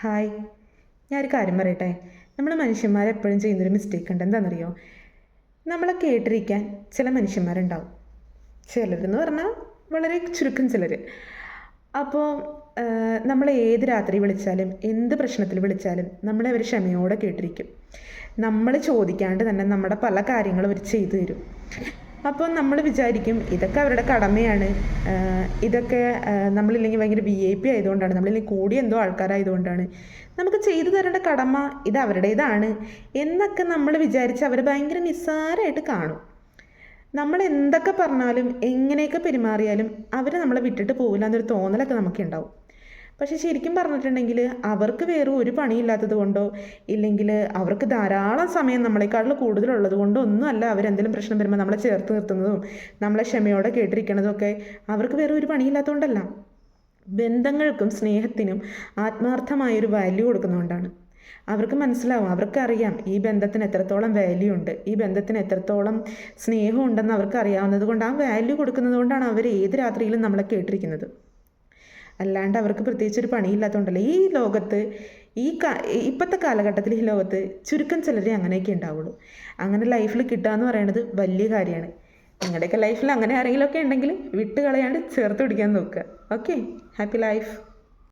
Hi. ഞാൻ ഒരു കാര്യം പറയട്ടെ? നമ്മൾ മനുഷ്യന്മാർ എപ്പോഴും ചെയ്യുന്നൊരു മിസ്റ്റേക്ക് ഉണ്ട്. എന്താണെന്നറിയോ? നമ്മളെ കേട്ടിരിക്കാൻ ചില മനുഷ്യന്മാരുണ്ടാവും. ചിലരെന്ന് പറഞ്ഞാൽ വളരെ ചുരുക്കം ചിലർ അപ്പോൾ നമ്മൾ ഏത് രാത്രി വിളിച്ചാലും എന്ത് പ്രശ്നത്തിൽ വിളിച്ചാലും നമ്മളെ അവർ ക്ഷമയോടെ കേട്ടിരിക്കും. നമ്മൾ ചോദിക്കാണ്ട് തന്നെ നമ്മുടെ പല കാര്യങ്ങളും അവർ ചെയ്തു തരും. അപ്പോൾ നമ്മൾ വിചാരിക്കും ഇതൊക്കെ അവരുടെ കടമയാണ്. ഇതൊക്കെ നമ്മളില്ലെങ്കിൽ ഭയങ്കര വി ഐ പി ആയതുകൊണ്ടാണ്. നമ്മളില്ലെങ്കിൽ കൂടി എന്തോ ആൾക്കാരായതുകൊണ്ടാണ്. നമുക്ക് ചെയ്തു തരേണ്ട കടമ ഇത് അവരുടേതാണ് എന്നൊക്കെ നമ്മൾ വിചാരിച്ച് അവർ ഭയങ്കര നിസ്സാരമായിട്ട് കാണും. നമ്മൾ എന്തൊക്കെ പറഞ്ഞാലും എങ്ങനെയൊക്കെ പെരുമാറിയാലും അവർ നമ്മളെ വിട്ടിട്ട് പോകില്ല എന്നൊരു തോന്നലൊക്കെ നമുക്ക് ഉണ്ടാവും പക്ഷെ ശരിക്കും പറഞ്ഞിട്ടുണ്ടെങ്കിൽ അവർക്ക് വേറെ ഒരു പണിയില്ലാത്തത് കൊണ്ടോ ഇല്ലെങ്കിൽ അവർക്ക് ധാരാളം സമയം നമ്മളെക്കാളും കൂടുതലുള്ളത് കൊണ്ടോ ഒന്നുമല്ല അവരെന്തെങ്കിലും പ്രശ്നം വരുമ്പോൾ നമ്മളെ ചേർത്ത് നിർത്തുന്നതും നമ്മളെ ക്ഷമയോടെ കേട്ടിരിക്കണതും ഒക്കെ അവർക്ക് വേറെ ഒരു പണിയില്ലാത്തതുകൊണ്ടല്ല ബന്ധങ്ങൾക്കും സ്നേഹത്തിനും ആത്മാർത്ഥമായൊരു വാല്യൂ കൊടുക്കുന്നതുകൊണ്ടാണ് അവർക്ക് മനസ്സിലാവും അവർക്കറിയാം ഈ ബന്ധത്തിന് എത്രത്തോളം വാല്യൂ ഉണ്ട് ഈ ബന്ധത്തിന് എത്രത്തോളം സ്നേഹം ഉണ്ടെന്ന് അവർക്ക് അറിയാവുന്നത് കൊണ്ട് ആ വാല്യൂ കൊടുക്കുന്നത് കൊണ്ടാണ് അവർ ഏത് രാത്രിയിലും നമ്മളെ കേട്ടിരിക്കുന്നത്. അല്ലാണ്ട് അവർക്ക് പ്രത്യേകിച്ച് ഒരു പണിയില്ലാത്തതുകൊണ്ടല്ല ഈ ലോകത്ത് ഈ കാ ഇപ്പോഴത്തെ കാലഘട്ടത്തിൽ ഈ ലോകത്ത് ചുരുക്കം ചിലരെ അങ്ങനെയൊക്കെ ഉണ്ടാവുള്ളൂ. അങ്ങനെ ലൈഫിൽ കിട്ടുക എന്ന് പറയുന്നത് വലിയ കാര്യമാണ്. നിങ്ങളുടെയൊക്കെ ലൈഫിൽ അങ്ങനെ ആരെങ്കിലുമൊക്കെ ഉണ്ടെങ്കിൽ വിട്ട് കളയാണ്ട് ചേർത്ത് പിടിക്കാൻ നോക്കുക. ഓക്കെ? Happy life.